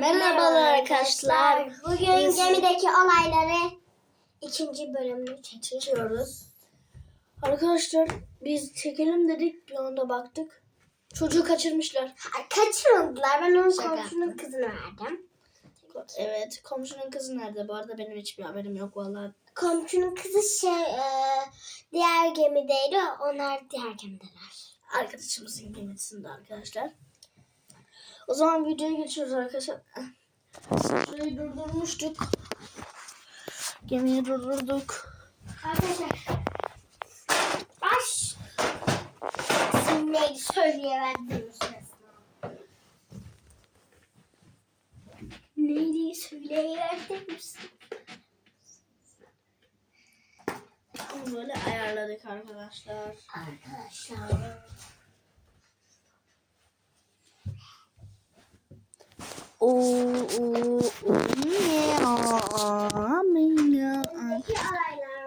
Merhabalar arkadaşlar. Bugün Biz- gemideki olayları ikinci bölümünü çekiyoruz. Arkadaşlar biz çekelim dedik bir anda baktık. Çocuğu kaçırmışlar. Ha, Kaçırmadılar. Ben onun Şaka komşunun kızını verdim. Evet komşunun kızı nerede? Bu arada benim hiçbir haberim yok vallahi. Komşunun kızı şey e, diğer gemideydi. Onlar diğer gemideler. Arkadaşımızın gemisinde arkadaşlar. O zaman videoya geçiyoruz arkadaşlar. Şurayı durdurmuştuk. Gemiyi durdurduk. Arkadaşlar baş isim neydi söyleyemedim. Neydi söyleyemedim böyle ayarladık arkadaşlar. Arkadaşlar.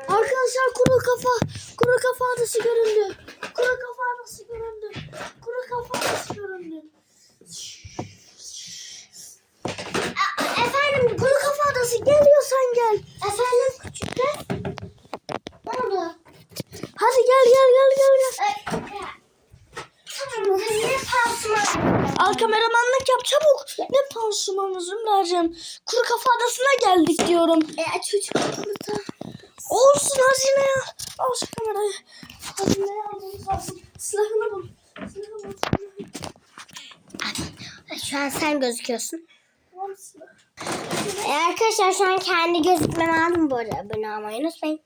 Arkadaşlar kuru kafa, kuru kafa adası göründü. Kuru kafa adası göründü. Kuru kafa adası göründü. Aa, Efendim Kuru kafa adası geliyorsan gel. Efendim küçük kız. Ne oldu? Hadi gel gel gel gel gel. Ay, Tamam biz ne pansuman Al kameramanlık yap çabuk. Ne pansumanı Zümracığım. Kuru kafa adasına geldik diyorum. E, çocuk burada. Olsun hazine ya. Al şu kamerayı. Hazineyi almamız lazım. Silahını bul. Silahını bul. Şu an sen gözüküyorsun. Tamam silah. E, arkadaşlar şu an kendi gözükmemi aldım bu arada. Abone olmayı unutmayın.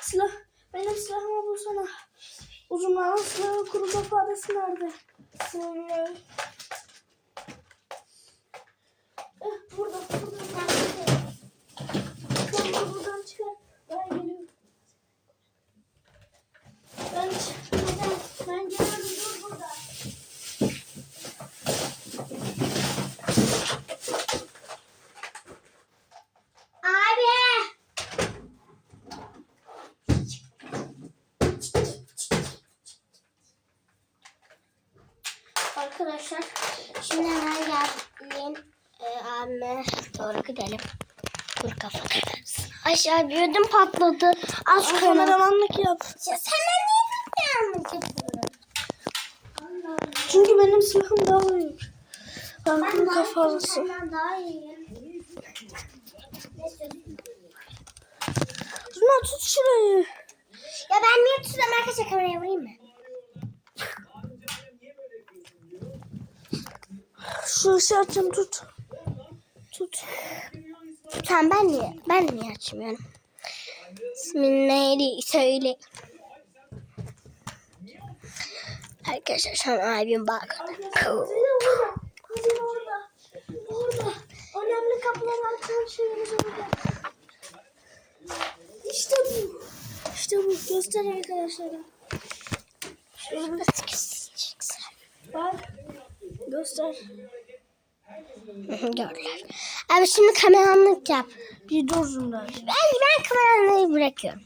Silah. Benim silahımı bulsana. Uzunların silahı kuru kafa adası nerede? Silah. Eh, burada, burada. Tamam, buradan çıkar. Ben geliyorum. Ben, ben, ben geliyorum. Dur burada. Abi. Arkadaşlar şimdi hemen geldim. Ee, abime doğru gidelim. Dur kafanı. Aşağı bir ödüm patladı. Az Al kamera. kameramanlık yap. Ya sen niye yapıyorsun? Çünkü benim silahım daha büyük. Ben Ben kuru daha kafa iyiyim, adası. senden daha iyiyim. Zümra tut şurayı. Ya ben niye tutuyorum arkadaşlar kameraya vurayım mı? Şu ışığı açayım tut. Tut. Tamam ben niye ben niye açmıyorum? İsmin neydi söyle. Arkadaşlar şu an abim bak. Önemli kapılar arkadan şeyimiz orada. İşte bu. İşte bu. Göster arkadaşlara. Şöyle bak. Göster. Gördüler. Abi şimdi kameranlık yap. Bir dur Zümra. Ben, ben kameranlığı bırakıyorum.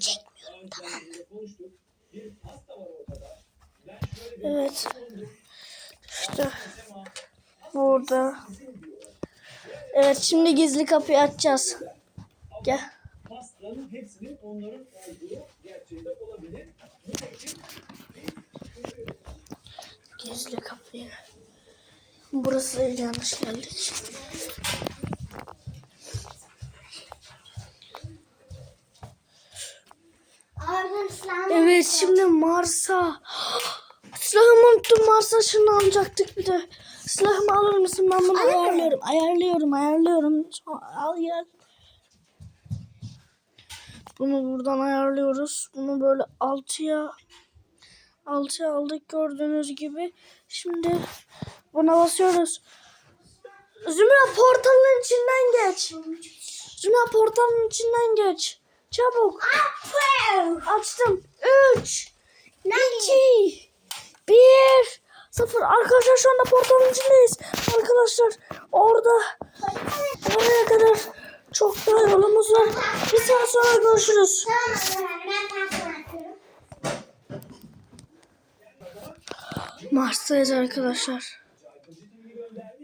Çekmiyorum tamam mı? Evet. İşte burada. Evet şimdi gizli kapıyı açacağız. Gel. Pastanın hepsinin onların olduğu gerçeğinde olabilir. Gizli kapıyı. Burası yanlış geldik. Evet şimdi Mars'a. Silahımı unuttum Mars'a ışınlanacaktık bir de. Silahımı alır mısın? Ben bunu ayarlıyorum. Ayarlıyorum ayarlıyorum. Al gel. Bunu buradan ayarlıyoruz. Bunu böyle altıya altıya aldık gördüğünüz gibi. Şimdi buna basıyoruz. Zümra portalın içinden geç. Zümra portalın içinden geç. Çabuk. Açtım. 3 2 1 0 Arkadaşlar şu anda portalın içindeyiz. Arkadaşlar orada sonra görüşürüz. Tamam ben. Mars'tayız arkadaşlar.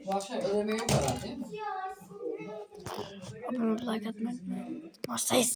Bu akşam var değil mi? Abone olup like atmayı. Mars'tayız.